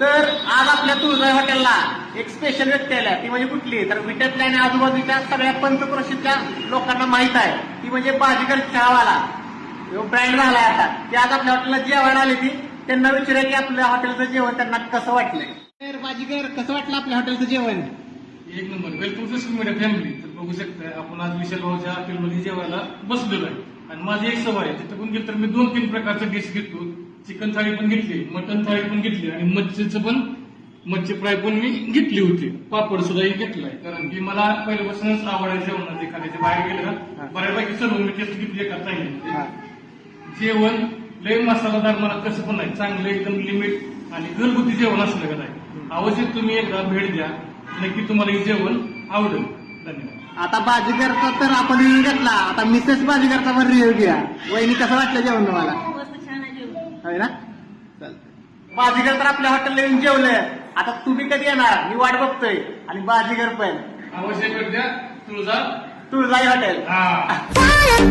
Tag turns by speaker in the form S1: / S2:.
S1: तर आज आपल्या तुळजाई हॉटेलला एक स्पेशल व्यक्ती आल्या. ती म्हणजे कुठली? तर विट्यातल्या आणि आजूबाजूच्या सगळ्या पंचक्रोशीच्या लोकांना माहीत आहे. ती म्हणजे बाजीगर चहावाला. ब्रँड झालाय आता. ती आज आपल्या हॉटेलला जेवायला आली ती. त्यांना विचारूया की आपल्या हॉटेलचं जेवण त्यांना कसं वाटलंय. तर बाजीगर कसं वाटलं आपल्या हॉटेलचं जेवण?
S2: एक number. Welcome to social media family तर बघू शकता आपण आज विशाल भाऊच्या हॉटेलमध्ये जेवायला बसलेलो आहे. आणि माझी एक सवय आहे. तिथं पण गेलं तर मी दोन तीन प्रकारचे डिश घेतो. चिकन थाळी पण घेतली मटन थाळी पण घेतली आणि मच्छीचं पण मच्छी फ्राय पण मी घेतली होती. पापड सुद्धाही घेतलाय. कारण की मला पहिल्यापासूनच आवड आहे जेवणाची एखाद्याच्या बाहेर गेलं. ना बऱ्यापैकी सर्व मी टेस्ट घेतली एका चांगली. जेवण लय मसालादार मला कसं पण नाही. चांगलं एकदम लिमिट आणि घरगुती जेवण असलं का नाही. आवश्यक तुम्ही एकदा भेट द्या. नक्की तुम्हाला हे जेवण आवडेल. धन्यवाद.
S1: आता बाजीगरचा तर आपण घेतला. आता मिसेस बाजीगरचा पण रिव्ह्यू घ्या. वहिनी कसं वाटलं जेवण तुम्हाला?
S3: आहे
S1: ना? चालतंय. बाजीगर तर आपल्या हॉटेलला येऊन जेवलंय. आता तुम्ही कधी येणार? मी वाट बघतोय. आणि बाजीगर पण.
S2: आवश्यक तुळजा
S1: तुळजाई हॉटेल
S2: हा.